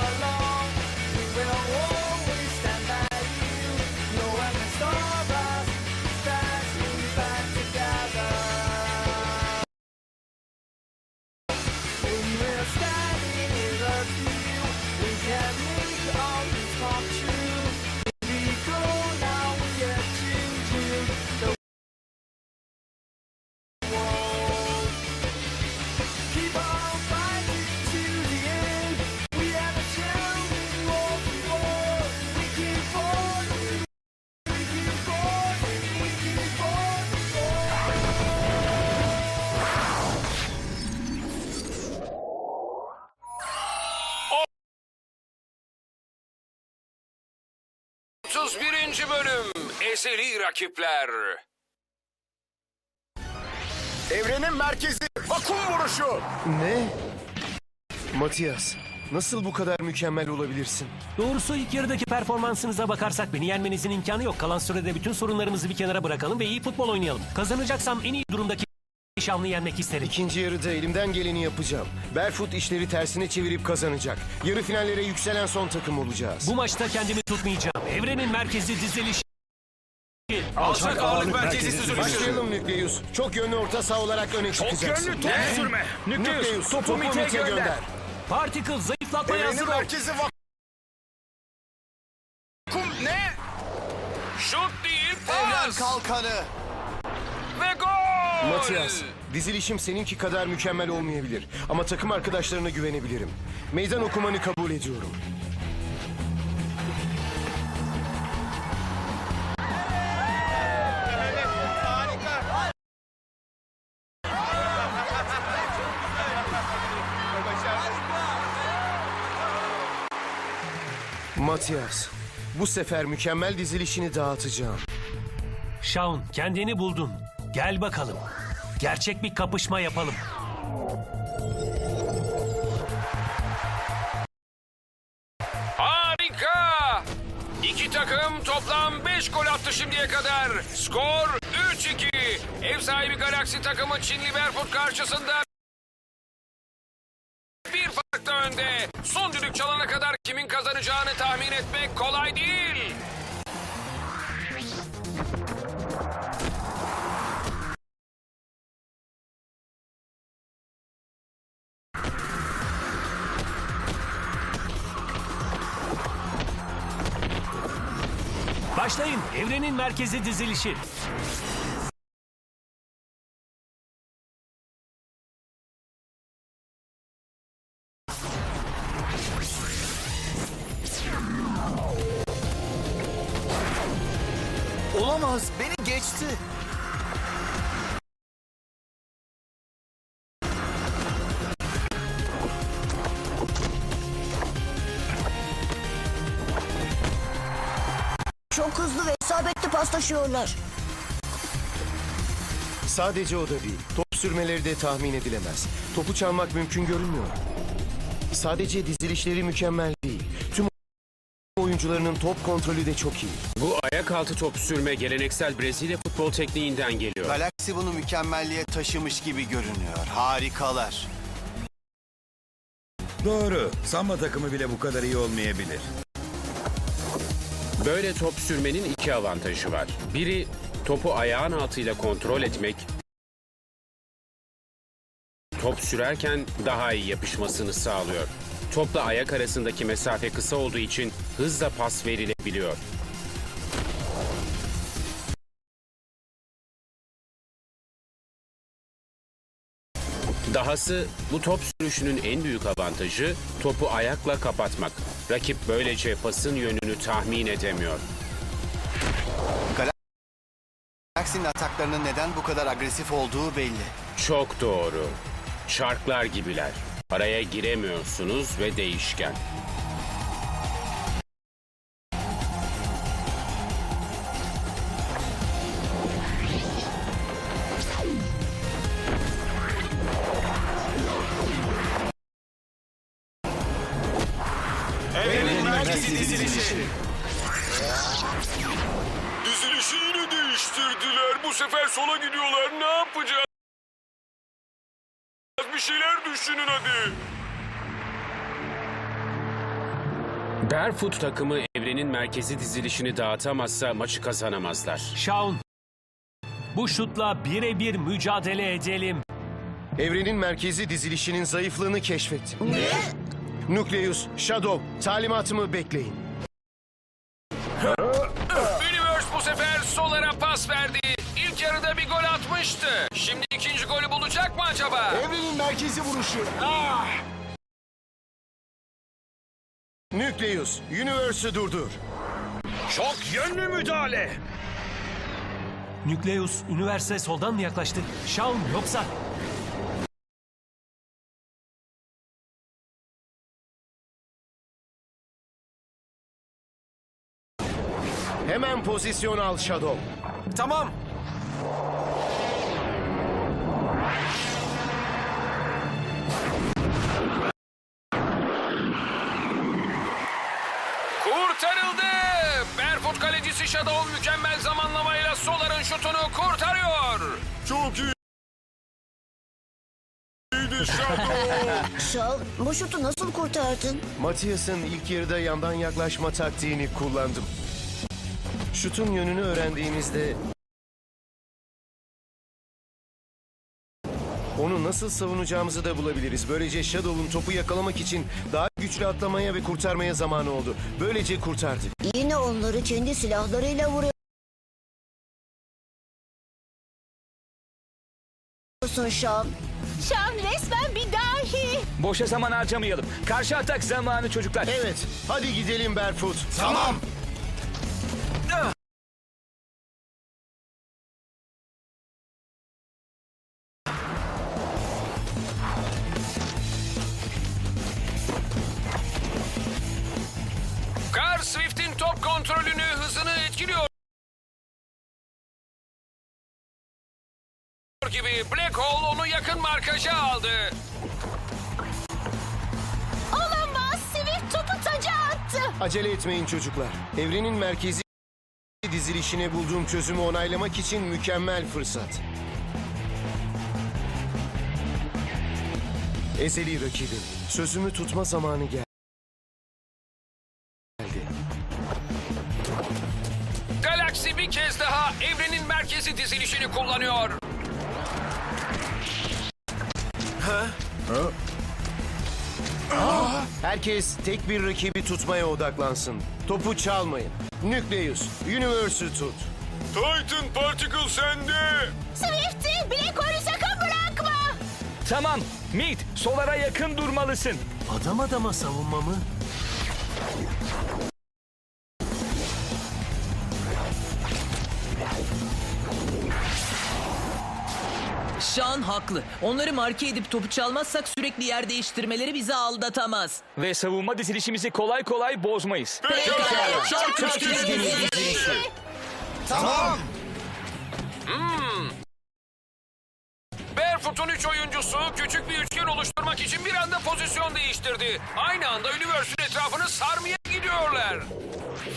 la la 31. bölüm Ezeli Rakipler Evrenin merkezi vakum vuruşu. Ne? Matias, nasıl bu kadar mükemmel olabilirsin? Doğrusu ilk yarıdaki performansınıza bakarsak beni yenmenizin imkanı yok. Kalan sürede bütün sorunlarımızı bir kenara bırakalım ve iyi futbol oynayalım. Kazanacaksam en iyi durumdaki Şanlı yenmek isterim. İkinci yarıda elimden geleni yapacağım. Barefoot işleri tersine çevirip kazanacak. Yarı finallere yükselen son takım olacağız. Bu maçta kendimi tutmayacağım. Evrenin merkezi dizilişi. Alçak ağırlık merkezi süzülüşü Başlayalım Nükleus. Çok yönlü orta saha olarak öne çıkacaksın. Top sürme. Nükleus, topu Mit'e gönder. Particle zayıflatmaya Evrenin hazır ol. merkezi vakum. Ne? Şut değil Evren pas kalkanı. Matias, dizilişim seninki kadar mükemmel olmayabilir. Ama takım arkadaşlarına güvenebilirim. Meydan okumanı kabul ediyorum. Matias, bu sefer mükemmel dizilişini dağıtacağım. Shaun kendini buldun. Gel bakalım. Gerçek bir kapışma yapalım. Harika İki takım toplam 5 gol attı şimdiye kadar Skor 3-2 Ev sahibi Galaxy takımı Çinli Berfut karşısında Başlayın. Evrenin merkezi dizilişi. Çok hızlı ve isabetli paslaşıyorlar. Sadece o da değil. Top sürmeleri de tahmin edilemez. Topu çalmak mümkün görünmüyor. Sadece dizilişleri mükemmel değil. Tüm oyuncularının top kontrolü de çok iyi. Bu ayak altı top sürme geleneksel Brezilya futbol tekniğinden geliyor. Galaksi bunu mükemmelliğe taşımış gibi görünüyor. Harikalar. Doğru. Samba takımı bile bu kadar iyi olmayabilir. Böyle top sürmenin iki avantajı var. Biri topu ayağın altıyla kontrol etmek. top sürerken daha iyi yapışmasını sağlıyor. Topla ayak arasındaki mesafe kısa olduğu için hızla pas verilebiliyor. Dahası bu top sürüşünün en büyük avantajı topu ayakla kapatmak. Rakip böylece pasın yönünü tahmin edemiyor. Galaxy'nin ataklarının neden bu kadar agresif olduğu belli. Çok doğru. Şarklar gibiler. Araya giremiyorsunuz ve değişken. Düşünün hadi. Barefoot takımı evrenin merkezi dizilişini dağıtamazsa maçı kazanamazlar. Shaun, bu şutla birebir mücadele edelim. Evrenin merkezi dizilişinin zayıflığını keşfettim. Nucleus, Shadow, talimatımı bekleyin. Universe bu sefer Solar'a pas verdi. İlk yarıda bir gol atmıştı. Şimdi ikinci golü bulacak mı acaba? Evrenin merkezi vuruşu. Nucleus, Universe'ı durdur. Çok yönlü müdahale. Nükleus, üniversite soldan mı yaklaştı? Shaun yoksa... Hemen pozisyon al Shadow. Tamam. Kalecisi Shadow mükemmel zamanlamayla Solar'ın şutunu kurtarıyor. Çok iyi. İyiydi Shadow. Şal, bu şutu nasıl kurtardın? Matias'ın ilk yarıda yandan yaklaşma taktiğini kullandım. Şutun yönünü öğrendiğimizde onu nasıl savunacağımızı da bulabiliriz. Böylece Shadow'un topu yakalamak için daha güçlü atlamaya ve kurtarmaya zamanı oldu. Böylece kurtardık. Yine onları kendi silahlarıyla vuruyorsun Şal. Şan resmen bir dahi. Boşa zaman harcamayalım. Karşı atak zamanı çocuklar. Evet, hadi gidelim Barefoot. tamam. Gibi Black Hole onu yakın markaja aldı. Olamaz. Swift topu taca attı. Acele etmeyin çocuklar. Evrenin merkezi dizilişine bulduğum çözümü onaylamak için mükemmel fırsat. Ezeli rakibim. Sözümü tutma zamanı geldi. Galaxy bir kez daha evrenin merkezi dizilişini kullanıyor. Herkes tek bir rakibi tutmaya odaklansın. Topu çalmayın. Nucleus, Universe'ı tut. Titan Particle sende. Swift'i Black Hole'ü sakın bırakma. Tamam. Meet, solara yakın durmalısın. Adam adama savunma mı? Şan haklı. Onları marke edip topu çalmazsak sürekli yer değiştirmeleri bizi aldatamaz. Ve savunma dizilişimizi kolay kolay bozmayız. Pekala. Tamam. Barefoot'un üç oyuncusu küçük bir üçgen oluşturmak için bir anda pozisyon değiştirdi. Aynı anda Universe'ün etrafını sarmaya gidiyorlar.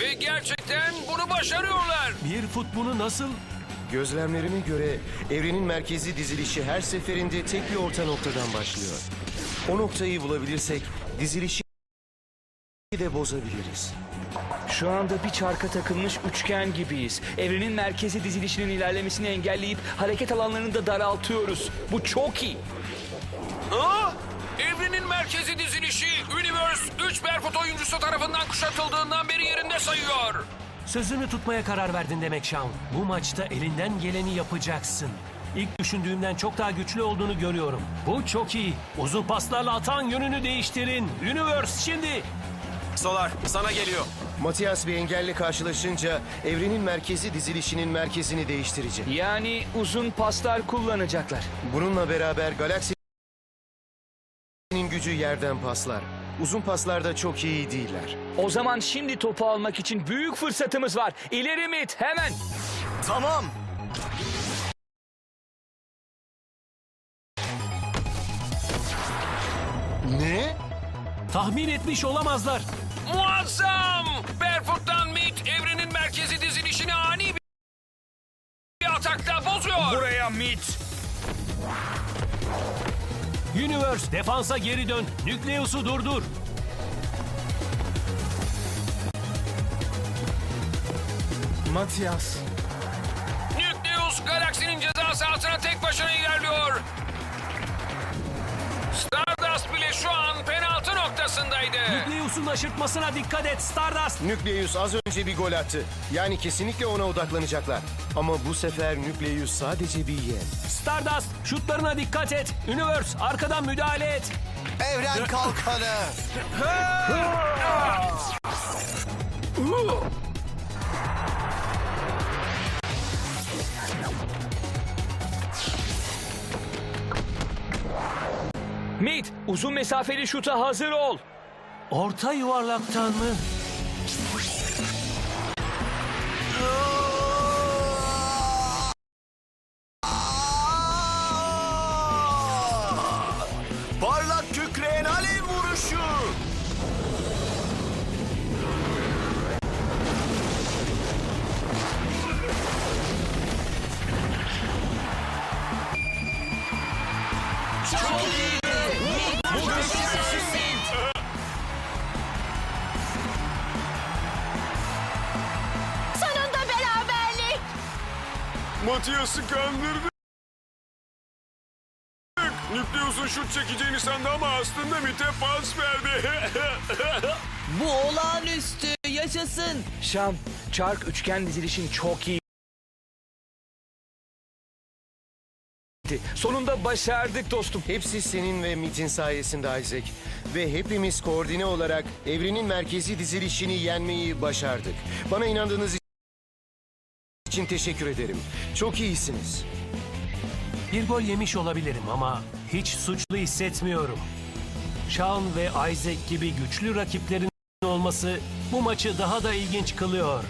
Ve gerçekten bunu başarıyorlar. Bir fut bunu nasıl... Gözlemlerime göre evrenin merkezi dizilişi her seferinde tek bir orta noktadan başlıyor. O noktayı bulabilirsek dizilişi de bozabiliriz. Şu anda bir çarka takılmış üçgen gibiyiz. Evrenin merkezi dizilişinin ilerlemesini engelleyip hareket alanlarını da daraltıyoruz. Bu çok iyi. Ha? Evrenin merkezi dizilişi Universe 3 Barefoot oyuncusu tarafından kuşatıldığından beri yerinde sayıyor. Sözünü tutmaya karar verdin demek Shawn. Bu maçta elinden geleni yapacaksın. İlk düşündüğümden çok daha güçlü olduğunu görüyorum. Bu çok iyi. Uzun paslarla atan yönünü değiştirin. Universe şimdi. Solar sana geliyor. Matias bir engelle karşılaşınca evrenin merkezi dizilişinin merkezini değiştirecek. Yani uzun paslar kullanacaklar. Bununla beraber galaksinin gücü yerden paslar. Uzun paslarda çok iyi değiller. O zaman şimdi topu almak için büyük fırsatımız var. İleri mit hemen. Tamam. Ne? Tahmin etmiş olamazlar. Muazzam! Barefoot'tan Meat evrenin merkezi dizilişini ani bir bir atakta bozuyor. Buraya mit. Universe defansa geri dön. Nükleus'u durdur. Matias. Nükleus galaksinin ceza sahasına tek başına ilerliyor. Penaltı noktasındaydı. Nükleus'un aşırtmasına dikkat et Stardust. Nükleus az önce bir gol attı. Yani kesinlikle ona odaklanacaklar. Ama bu sefer Nükleus sadece bir yem. Stardust şutlarına dikkat et. Universe arkadan müdahale et. Evren kalkanı. Mit uzun mesafeli şuta hazır ol. Orta yuvarlaktan mı? Parlak kükreyen alev vuruşu. Sonunda Matias'ı kandırdık. Nükleus'un şut çekeceğini sandı ama aslında Mit'e pas verdi. Bu olağanüstü. Yaşasın. Şam, çark üçgen dizilişin çok iyi. Sonunda başardık dostum. Hepsi senin ve Mit'in sayesinde Isaac. Ve hepimiz koordine olarak evrenin merkezi dizilişini yenmeyi başardık. Bana inandığınız için teşekkür ederim. Çok iyisiniz. Bir gol yemiş olabilirim ama hiç suçlu hissetmiyorum. Shawn ve Isaac gibi güçlü rakiplerin olması bu maçı daha da ilginç kılıyor.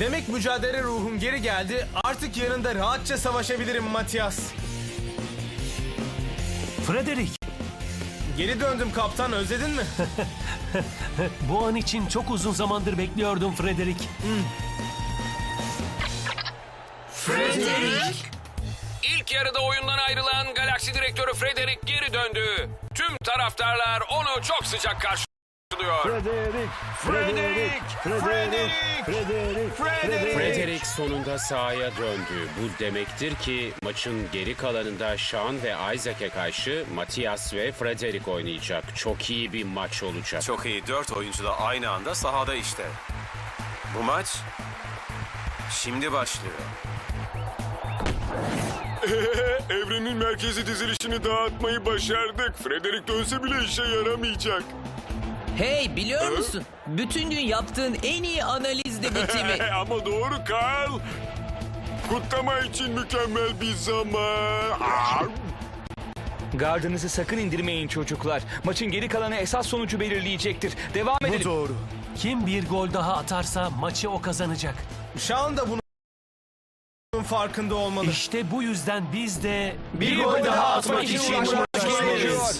Demek mücadele ruhum geri geldi. Artık yanında rahatça savaşabilirim Matias. Frederick, Geri döndüm kaptan özledin mi? bu an için çok uzun zamandır bekliyordum Frederick. İlk yarıda oyundan ayrılan Galaksi Direktörü Frederick geri döndü. Tüm taraftarlar onu çok sıcak karşılıyor. Frederick sonunda sahaya döndü. Bu demektir ki maçın geri kalanında Sean ve Isaac'e karşı Matias ve Frederick oynayacak. Çok iyi bir maç olacak. Çok iyi. Dört oyuncu da aynı anda sahada işte. Bu maç şimdi başlıyor. Evrenin merkezi dizilişini dağıtmayı başardık. Frederick dönse bile işe yaramayacak. Hey biliyor musun? Bütün gün yaptığın en iyi analizdi bu Timi. Ama doğru Karl. Kutlama için mükemmel bir zaman. Aa! Gardınızı sakın indirmeyin çocuklar. Maçın geri kalanı esas sonucu belirleyecektir. Devam Bu edelim. doğru. Kim bir gol daha atarsa maçı o kazanacak. Shawn da bunun farkında olmalı. İşte bu yüzden biz de Bir gol daha atmak için uğraşmalıyız. gerekiyor.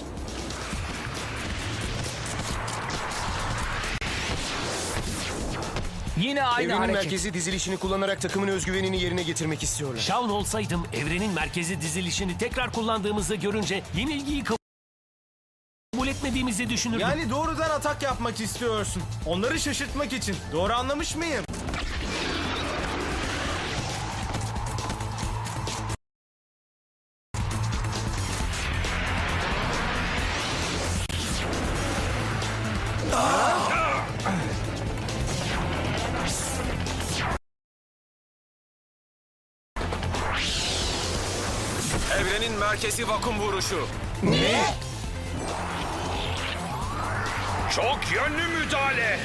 Yine aynı Evrenin hareket. merkezi dizilişini kullanarak takımın özgüvenini yerine getirmek istiyorlar. Shawn olsaydım evrenin merkezi dizilişini tekrar kullandığımızı görünce yenilgiyi kabul etmediğimizi düşünürdüm. Yani doğrudan atak yapmak istiyorsun. Onları şaşırtmak için. Doğru anlamış mıyım? Merkezi vakum vuruşu. Ne? Çok yönlü müdahale.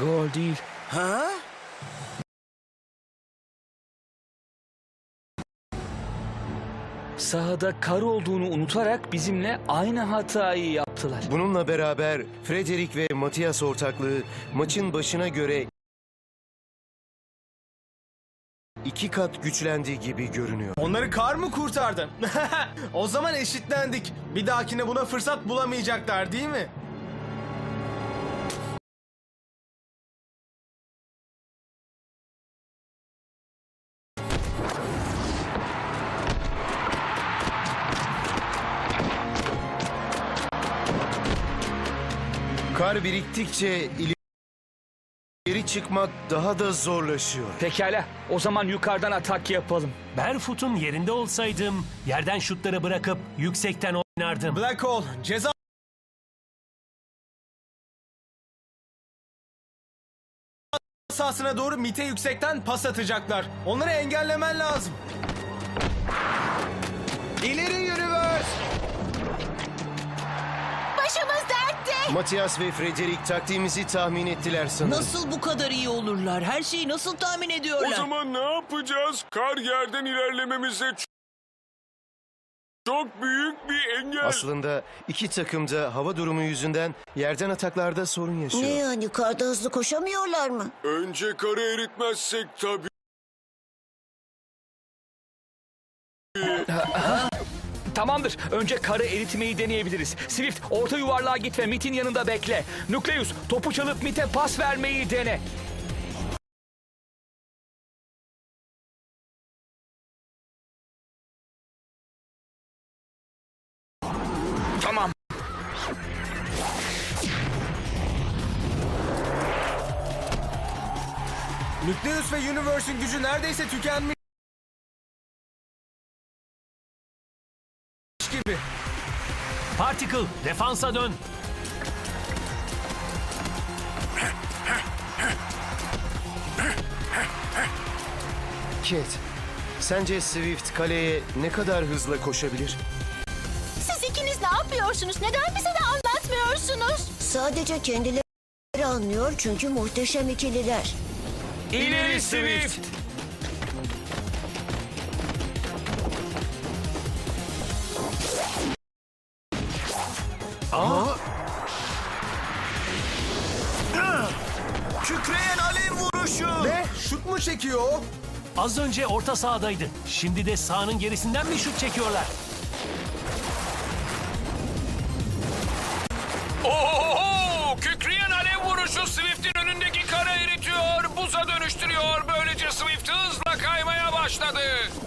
Gol değil. Ha? Sahada kar olduğunu unutarak bizimle aynı hatayı yaptılar. Bununla beraber Frederick ve Matias ortaklığı maçın başına göre iki kat güçlendi gibi görünüyor. Onları kar mı kurtardı? o zaman eşitlendik. Bir dahakine buna fırsat bulamayacaklar değil mi? Biriktikçe ileri çıkmak daha da zorlaşıyor. Pekala, o zaman yukarıdan atak yapalım. Barefoot'un yerinde olsaydım yerden şutları bırakıp yüksekten oynardım. Black Hole ceza sahasına doğru mite yüksekten pas atacaklar. Onları engellemen lazım. Matias ve Frederick taktiğimizi tahmin ettiler sanırım. Nasıl bu kadar iyi olurlar? Her şeyi nasıl tahmin O ediyorlar? zaman ne yapacağız? Kar yerden ilerlememize ç- çok büyük bir engel. Aslında iki takım da hava durumu yüzünden yerden ataklarda sorun yaşıyor. Ne yani karda hızlı koşamıyorlar mı? Önce karı eritmezsek tabii. Tamamdır. Önce karı eritmeyi deneyebiliriz. Swift, orta yuvarlığa git ve Mit'in yanında bekle. Nukleus, topu çalıp Mit'e pas vermeyi dene. Tamam. Nucleus ve Universe'ün gücü neredeyse tükenmiş Particle defansa dön. Cat, sence Swift kaleye ne kadar hızla koşabilir? Siz ikiniz ne yapıyorsunuz? Neden bize de anlatmıyorsunuz? Sadece kendileri anlıyor çünkü muhteşem ikililer. İleri Swift. Çekiyor? Az önce orta sahadaydı. Şimdi de sahanın gerisinden bir şut çekiyorlar. Oho! Kükreyen alev vuruşu Swift'in önündeki kara eritiyor, buza dönüştürüyor. Böylece Swift hızla kaymaya başladı.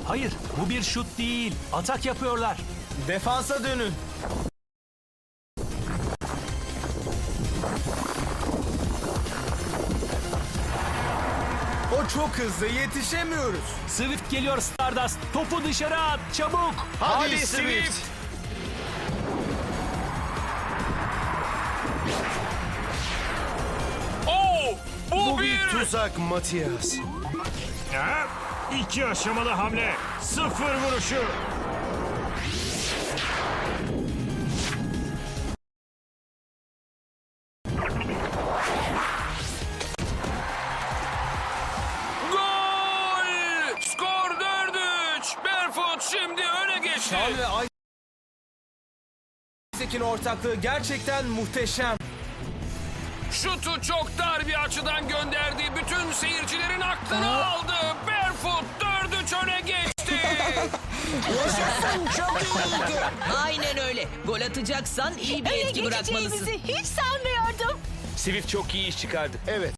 Hayır, bu bir şut değil. Atak yapıyorlar. Defansa dönün. Çok hızlı yetişemiyoruz. Swift geliyor Stardust. Topu dışarı at. Çabuk. Hadi, Swift. Oo! Bu, Bu bir bir... tuzak Matias. İki aşamalı hamle. Sıfır vuruşu. Çal ve Isaac'in ortaklığı gerçekten muhteşem. Şutu çok dar bir açıdan gönderdi. Bütün seyircilerin aklını aldı. Barefoot 4-3 öne geçti. Yaşasın çok iyiydi. Aynen öyle. Gol atacaksan iyi bir Öne etki bırakmalısın. geçeceğimizi hiç sanmıyordum. Swift çok iyi iş çıkardı. Evet,